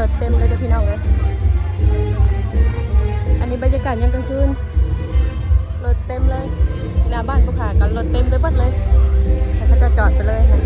รถเต็มเลยเด้อพี่น้องเลยอันนี้บรรยากาศยังกลางคืน รถเต็มเลยหน้าบ้านผู้ขากันรถเต็มไปหมดเลยแล้วก็จะจอดไปเลยนะ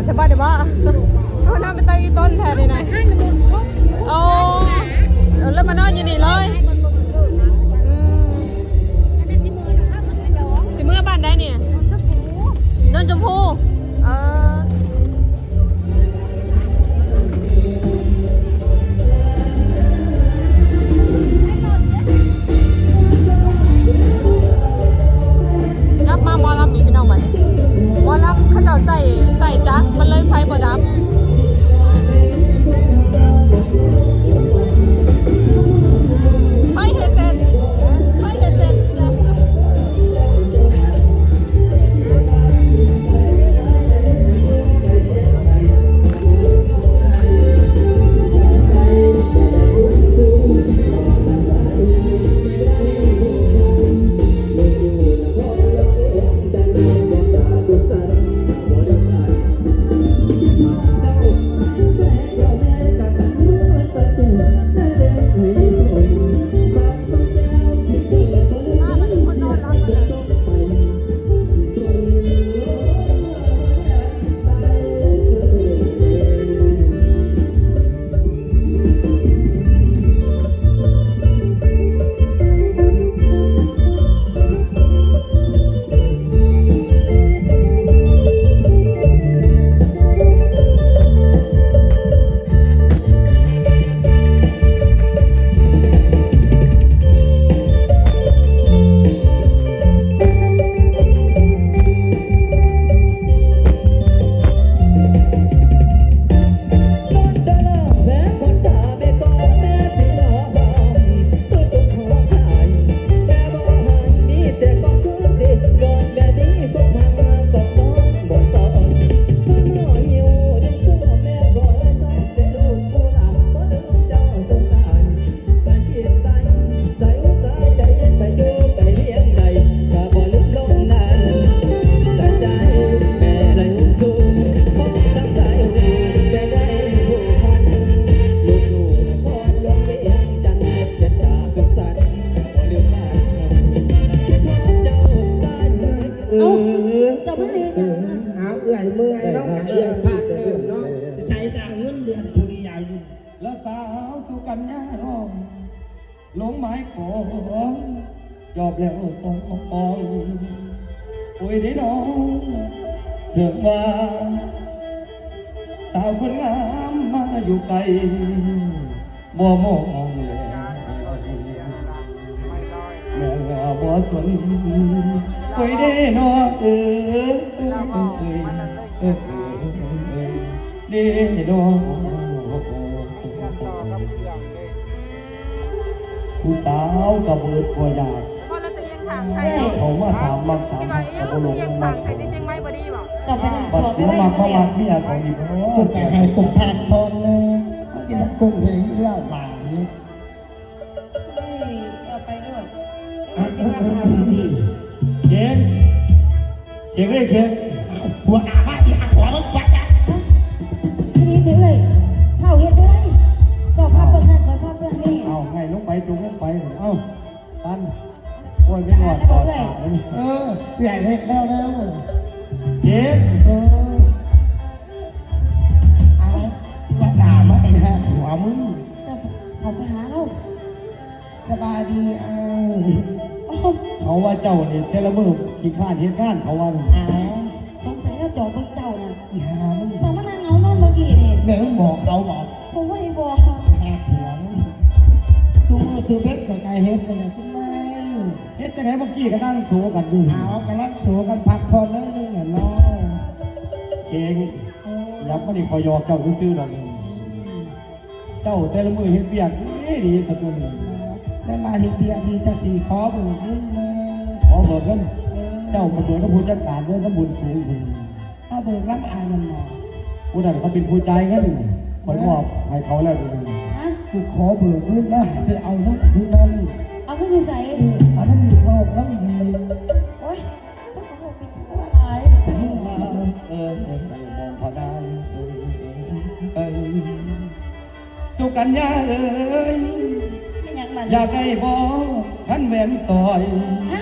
ามใช่ป่ะเดี๋ยวว่าเขาทำเป็นตาอีต้นแทนเลยนะ เอาเอื่อยเมื่อยเนาะเอื่อยพักเลยเนาะใช้แต่เงินเดือนผู้ริยาอยู่และสาวสุกัญญาน้องลงไม้ปองจอบแล้วสองปองโอ้ยได้น้องเถิดว่าสาวคนงามมาอยู่ไกลบ่มองเลยแม่บ่สน โอ้ยได้น้อเอ้ยเอ้ยเอ้ยเอ้เด้นอผู้สาวกระเบิดกัวอยากพอเราจะเอียงทางใครเขามาถามมาถามที่ว่าเขาเอียงบ่ลงเอียงมาทางใครที่จริงไม่บดีบอกจะไปหาบัสดวนเสีไม่ยได้มาประเดีมายวณเมียเขาดีพราะผู้แต่ให้ผมพักพรเลยกินกุ้งเพลงเอื้อหลายเอไปด้วยไม่ใช่ทางดี เค้กเอ้ยเค้กหัวหน้าบ้านที่หักหัวมันฟัดอะทีนี้ถือเลยเผาเห็ดได้ก็ภาพเบื้องนั้นก็ภาพเบื้องนี้เอาไงลงไปจุงลงไปเอ้าสั้นโอ้ยไม่หอดต่อขาแล้วนี่เออใหญ่เห็ดแล้วแล้ จ้านี่เทละมือขี้ข้านเฮ็ดงานเขาว่านี่เอาสงสัยเราจอเบื้องเจ้านั่นอีหามึงจอมานั่งเงานอนเมื่อกี้นี่แม่มึงบอกเขาบอกผมว่าได้บอกแหกหัวมึงตัวมือตัวเบ็ดกับไก่เฮ็ดกันเลยคุณนายเฮ็ดจังไดเมื่อกี้ก็นั่งโซกันอยู่เอากำลังสูกันพักผ่อนได้นึงเนี่ยน้องเค้กเออยับมาดิคอยอกเจ้าซื้อๆดอกนี่เจ้าแต่ละมือเฮ็ดเวียกดีดีสักตัวหนึงในได้มาเห็นเบียร์ดีจะสีขอเบิกเงินแน่ ขอเบิกเงินเจ้าก็เบิกน้ำผู้จัดการด้วยน้ำบุญสูงคุณเอาเบิกล้ำอายนั่นหมอผู้นั้นเขาเป็นผู้จ่ายเงินคอยมอบให้เขาแล้วดูนี่ฮะกูขอเบิกเงินแล้วให้ไปเอาน้ำผู้นั้นเอาขึ้นอยู่ใส่เออเอาน้ำหนุกนอกน้ำยีโอ๊ยเจ้าของบอกไปทั่วหลายเออเออเออมองพอได้เออเออสุกัญญาเอ้ยไม่อยากมันอยากได้บ่ขันแหวนซอยฮะ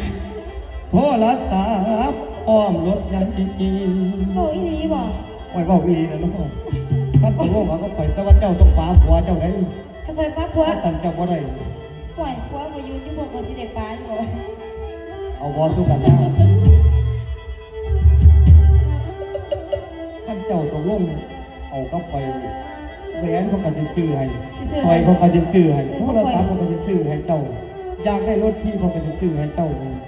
โทรศัพท์อ้อมรถยังอีกโบอีหลีบ่ไว้บอกวีนะเนาะขันตกลงเขาก็ปล่อยแต่ว่าเจ้าต้องปาผัวเจ้าไงถ้าเคยฟ้าผัวถ้าสั่นเจ้าบ่ได้ปล่อยผัวมายืนที่พวกคนสิเด็กป้าอยู่บ่เอาบอสู้กันนะขั้นเจ้าตกลงเอาก็ไปแหวนเขาก็จะซื้อให้ซอยเขาก็จะซื้อให้โทรศัพท์เขาก็จะซื้อให้เจ้าอยากได้รถที่เขาก็จะซื้อให้เจ้าเลยเจ้า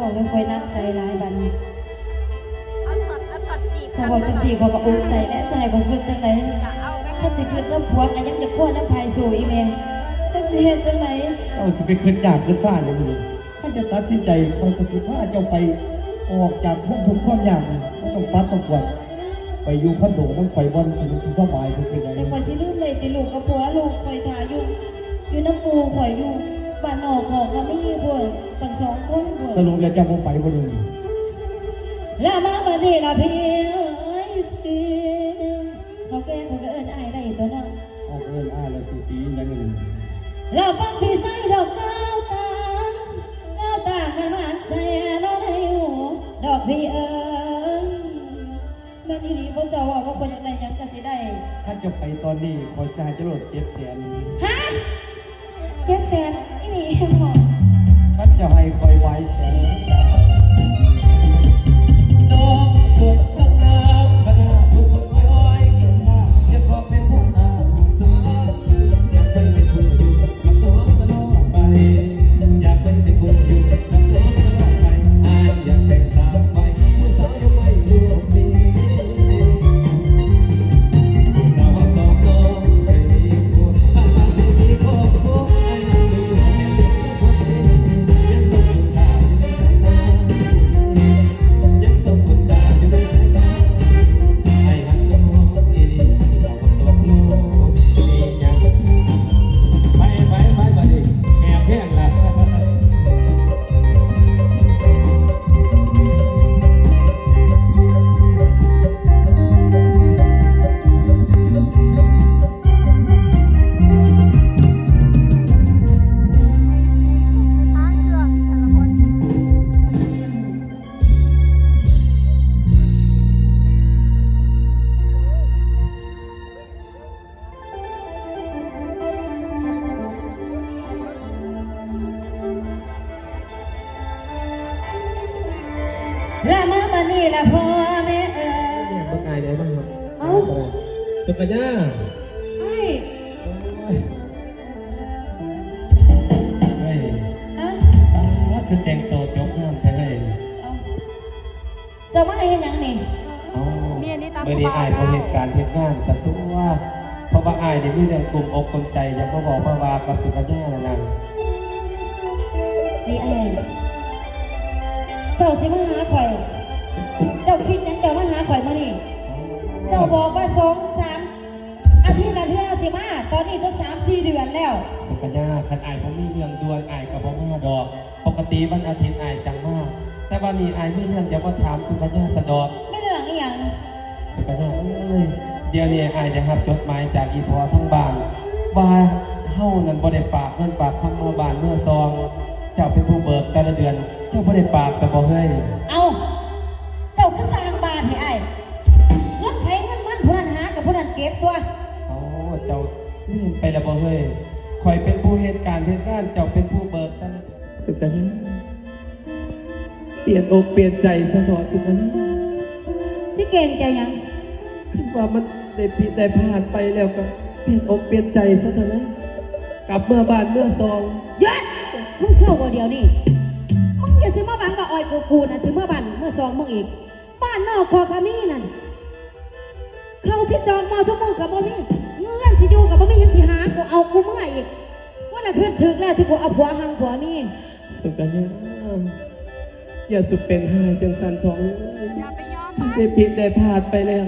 บอกเลยคอยนับใจร้ายบันเอาช็อตเอาช็อตจีบเจ้าบอกจังสี่เขาก็อุ้มใจแล้วจะให้ผมขึ้นจังไหนข้าจะขึ้นน้ำผัวกันยังจะพ่อน้ำพายสู่อีเมจังสิเห็นจังไหนเจ้าสิไปขึ้นยากขึ้นซ่าอย่างนี้ท่านจะตัดสินใจคอยกระสุนว่าเจ้าไปออกจากห้องทุกข์ความยากเลยไม่ต้องปัดต้องกวดไปอยู่คอนโดต้องไฟบอลสนุกสบายเป็นยังไงแต่คอยสิลืมเลยติลูกกับผัวลูกคอยถ่ายอยู่อยู่น้ำปูคอยอยู่ บ้านนอกของกมีพวกตั้งสองคนพวกสรุปแล้วจะาบ่ไปบ่เลยล้มาบัดนี้ละพี่เอ้ยพี่เขาแก้คนก็เอิ้นอายได้ตัวเนาะเอาเอิ้นอายแล้วสิตียังไงละวฟังพี่ใส่ดอกเก้าวตาก้าวตามันหวานใส่นอนให้หูดอกพี่เอ้ยมันอีหลีบ่เจ้าว่าบ่คนอยางได้ยังก็สิได้ข้าจะไปตอนนี้ขอสาจะโหลด700,000ฮะเจ็ดแสน หนีค่ะ ท่านจะให้คอยไว้แค่ สุกัญญาไอ้โอ้ยเฮ้ยฮะตาคือแต่งตัวจบงามแท้เลยเอาเจะมาเฮ็ดหยังนี่อ๋อเมียนี่ตามเมื่อนี้อายพอเหตุการณ์เหตุงานสัตว์ตัวเพราะว่าอายนี่มีเรื่องกลุ่มอกกลุ่มใจอยากมาบอกมาว่ากับสุกัญญาแล้วนะนี่ไอ้เจ้าสิมาหาข่อย เจ้าคิดหยังเจ้ามาหาข่อยมานี่ เจ้าบอกว่าสองสามอา ทิตย์ละเทื่อสิมาตอนนี้ตั้งสามสี่เดือนแล้วสุกัญญาคันอายผมมีเรื่องด่วนอายกับพ่อมาดอก ปกติวันอาทิตย์อายจังมาก แต่วันนี้อายมีเรื่องจะมาถามสุกัญญาสะดอกไม่เรื่องอีหยังสุกัญญาเอ้ยเดี๋ยวนี้อายจะรับจดหมายจากอีพอทั้งบ้านว่าเฮานั้นบ่ได้ฝากเงินฝากคำเมื่อบ้านเมื่อซอง เจ้าเป็นผู้เบิกแต่ละเดือน เจ้าบ่ได้ฝากซะบ่เฮ้ยเอา จ้าลืมไปแล้วบ่เฮ้ยคอยเป็นผู้เหตุการณ์เหตุการณ์เจ้าเป็นผู้เบิกแต่ละสุกัญญาเปลี่ยนอกเปลี่ยนใจซะเถอะสุกัญญาสิเก่งเจ้าหยังคิดว่ามันได้ผิดได้พลาดไปแล้วก็เปลี่ยนอกเปลี่ยนใจซะเถอะนะกลับเมื่อบ้านเมื่อซองหยัดมึงเชื่อว่าเดี๋ยวนี้มึงอย่าสิมาบังว่าอ้อยกูกูน่ะสิเมื่อบันเมื่อสองมึงอีก บ้านนอกคอกามีนั่นเขาที่จองมาชั่วโมงกับบ่มีเงื่อน ที่อยู่กับบ่มียังสิหากูเอากูเมื่ออีกขึ้นถึกแล้วที่กูเอาผัวหังผัวมีสุกัญญาอย่าสุเป็นหายจังสันทองอย่าไปยอมมันได้ผิดได้พลาดไปแล้ว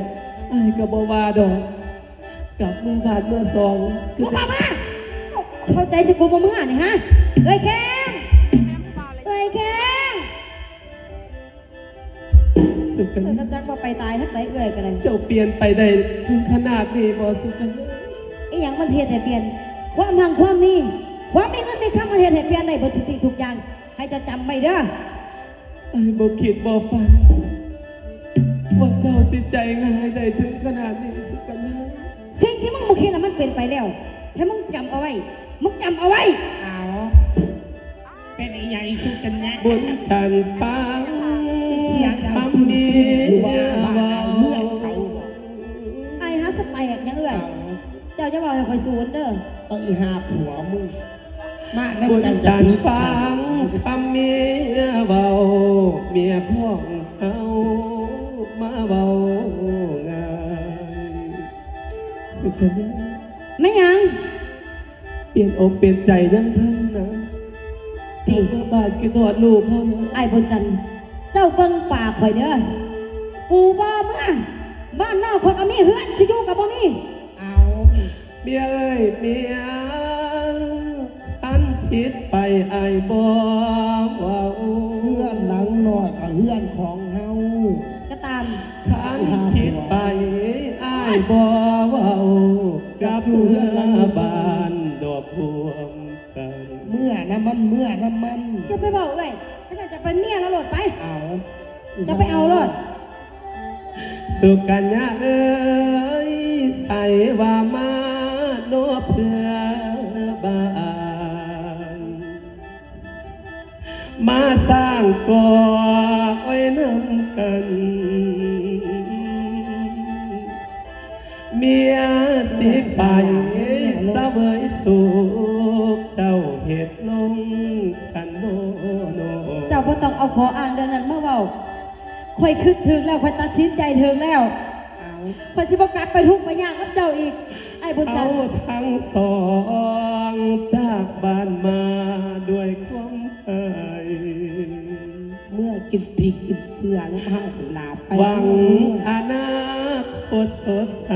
ไอ้ายก็บว่าดอก กลับเมื่อบาทเมื่อสองคือกูมามาเข้าใจที่กูมาเมื่อนี่ฮะเอ้ยแข้งแม่เปล่าเลยเอ้ยแข้งสุกัญเออญาก็จักว่าไปตายทักไหนเอ้ยกันเลยเจ้าเปลี่ยนไปได้ถึงขนาดนี้บ่สุกัญญาไอ้หยัง มันเฮ็ดให้เปลี่ยน ความหังความมี ความมีเงินมีคำมันเฮ็ดให้เปลี่ยนได้เบ่ทุกสิ่งทุกอย่าง ให้เจะจำไว้เด้อไอ้ายบ่คิดบ่ฝัน ว่าเจ้าสิใจง่ายได้ถึงขนาดนี้สุกัญญาสิ่งที่มึงบ่คิดน่ะมันเป็นไปแล้วให้มึงจำเอาไว้ มึงจำเอาไว้ เอาเป็นอีหยังอีสุกันนะบนฉันฟังเสียงดังคำนี้อยู่ว่า จ้าจะบอกให้คอยสูนเด้อเอาอีหาผัวมึงมาในบนกันจะฉันพิษฟังคำเมียเบา เมียพ่องเฮามาเบางานสุกัญญาไม่หยังเปลี่ยนอกเปลี่ยนใจยังท่านนะติเมื่อบาดกินทอดลูกเขานะไอ้บนจันทร์เจ้าเบิ่งป่าข่อยเด้อกูบ่เมื่อบ้านนอกคนก็มีเฮือนสิอยู่กับบ่มี เมียเอ้ยเมียอันผิดไปไอ้บ่ว้าเพื่อนหนังหน่อยกับเพื่อนของเฮาก็ตามขันผิดไปไอ้บ่ว้ากับเพื่อนบ้านดอกพวงกันเมื่อน้ำมันเมื่อน้ำมันจะไปบอกเอ้ยถ้าจะเป็นเมียแล้วหลดไปเอาจะไปเอาหลดสุกัญญาเอ้ยใส่ว่ามา ก่อไว้นำกัน เมียสิไปเสวยสุขเจ้าเหตุลงสันโมโนเจ้าบ่ต้องเอาขออ่านเดือนนั้นมาเว้าข่อยคิดถึงแล้วข่อยตัดสินใจถึงแล้วเอาข่อยสิบ่กลับไปทุกข์ไปยากกับเจ้าอีก ไอ้บุญจัเอานทร์ทั้งสองจากบ้านมาด้วยความหายเมื่อ กินพริกกินเกลือน้ำห้าลาไปหวังอนาคตสดใส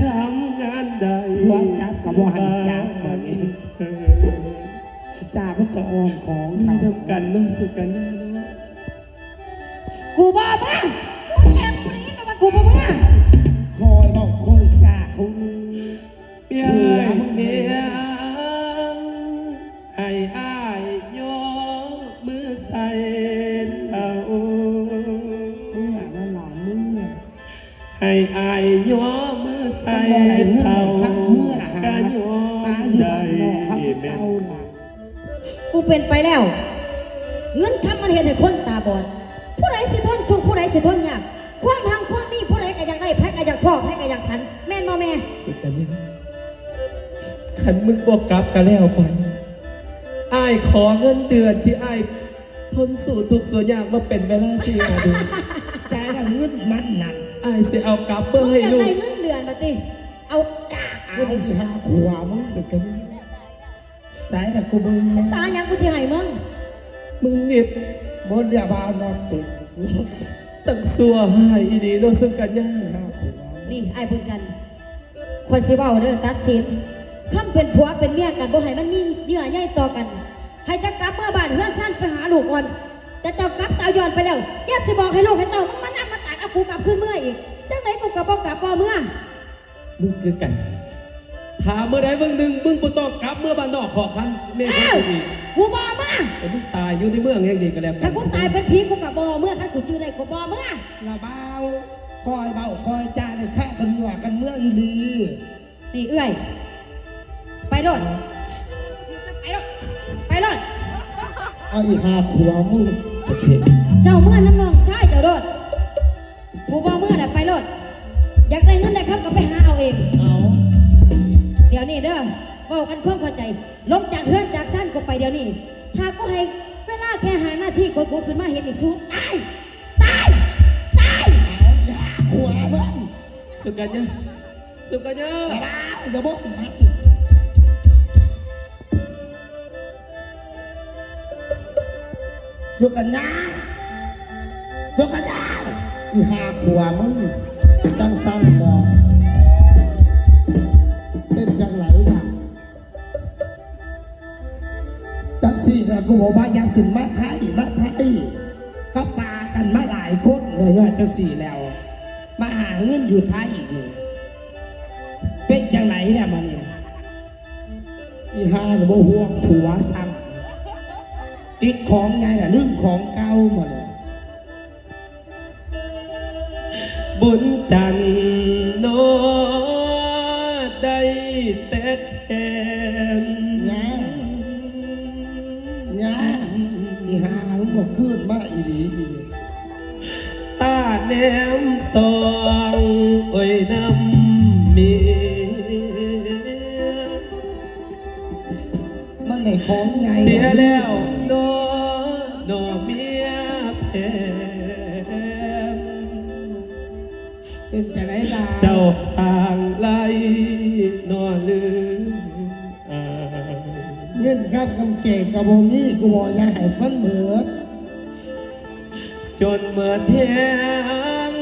ทำงานใดว่าจับกับว่าให้จับมานี่ทราบว่าจะอ่อนของมีเขาทำกันเนาะสุกันเนาะกูบ่มากูแอบกูได้ยินมาว่ากูบ่มาคอยบอกคอยจ่าเขานี่เเป็นไปแล้ว เงินคำมันเห็นให้คนตาบอด ผู้ใดสิทนชุกผู้ใดสิทนยากความหังความมีผู้ใดก็อยากได้แพ้ก็อยากพ่อแพ้ก็อยากทัน แม่นบ่แม่สุดกันยังขันมึงบอกกลับกันแล้วไปอายขอเงินเดือนที่อายทนสู่ทุกข์ส่วนยากมาเป็นเวลาสี่เดือนใจละเงินมันนั่นอายสิเอากลับเพื่อให้อยากลูได้กเงินเดือนมาติเอากากเอากูดิที่หาขวามึงสุดกันยัง สายแต่กูเบึงนะตายังกูสิให้มึงมึงนิดบนเดียบาวนอนตึกตั้งสัวให้อีดีเนาะสุดกันยังหาขวานี่ไอ้บุญจันทร์คนสิเว้าเด้อตัดสินคำเป็นผัวเป็นเมียกันบ่ให้มันมีเยื่อใยต่อกัน ให้จะกลับเมื่อบ้านเฮือนชั้นไปหาลูกอ่อน แต่เจ้ากลับเต่าย้อนไปแล้วแยกสิบอกให้ลูกให้เต่ามันมานั่มาตากเอากูกลับขึ้นเมื่ออีกจังไหนกูกลับบ่กลับบ่เมื่อมึงคือไก่ ถามเมื่อใดมึงหนึ่งมึงบ่ต้องกลับเมื่อบ้านนอกขอคันเมียเอ้าคนอีกกูบ่เมื่อแต่มึงตายอยู่ในเมืองแห่งนี้ก็แล้วถ้ากูตายเป็นผีกูกับบ่เมื่อถ้ากูจื้อได้กูบ่เมื่อละเบาคอยเบาคอยจ่าเลยแค่กันเหงื่อกันเมื่ออีหลีนี่เอื้อยไปรถไปรถไปรถเอาอีหาขวามึงโอเคเจ้าเมื่อน้ำนองใช่เจ้ารถกูบ่เมื่อแหละไปรถอยากได้เงินได้ครับก็ไปหาเอาเอง เอา เด้อบอกกันความเข้าใจ ลงจากเฮือนจากสั้นก็ไปเดี๋ยวนี้ ถ้าก็ให้เวลาแค่หาหน้าที่คนกูขึ้นมาเห็นอีกชุดตาย ตาย ตายหัวมึงสุกัญญาสุกัญญาอย่าบอกมันสุกัญยาสุกัญยาอีหาผัวมึงตั้งสั้นบอก ก็บอกว่ายังถึงมาไทยมาไทยก็ปากันมาหลายคนเลยยอดจะสี่แล้ว มาหาเงินอยู่ไทยอีกเลยเป็นจังไหนเนี่ยมาเนี่ยอีห้าหรือกห่วงผัวซ้ เป็จะได้ลาเจ้าต่างไล่นอนลืมเงินครับคำเจกกระบมนี้กูบอกอยาให้ฟันเบิดจนเมื่อเที่ยง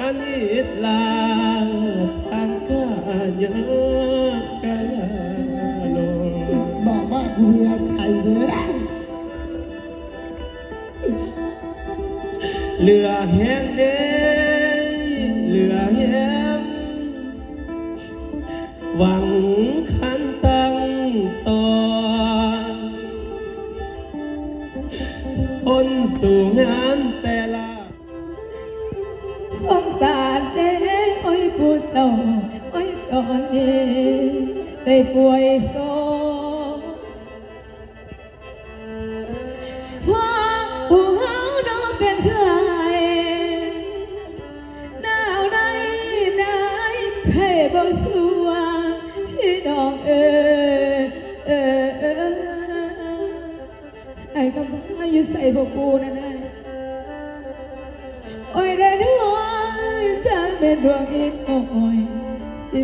อันนี้ลาทางข้ายอะกะลาลบอกว่ากูเรียใจเลยเหลือแห้งเด้ สงสารเด่โอ้ยปวดเจ้าอ้ยตอนนี้ได้ป่วยโซ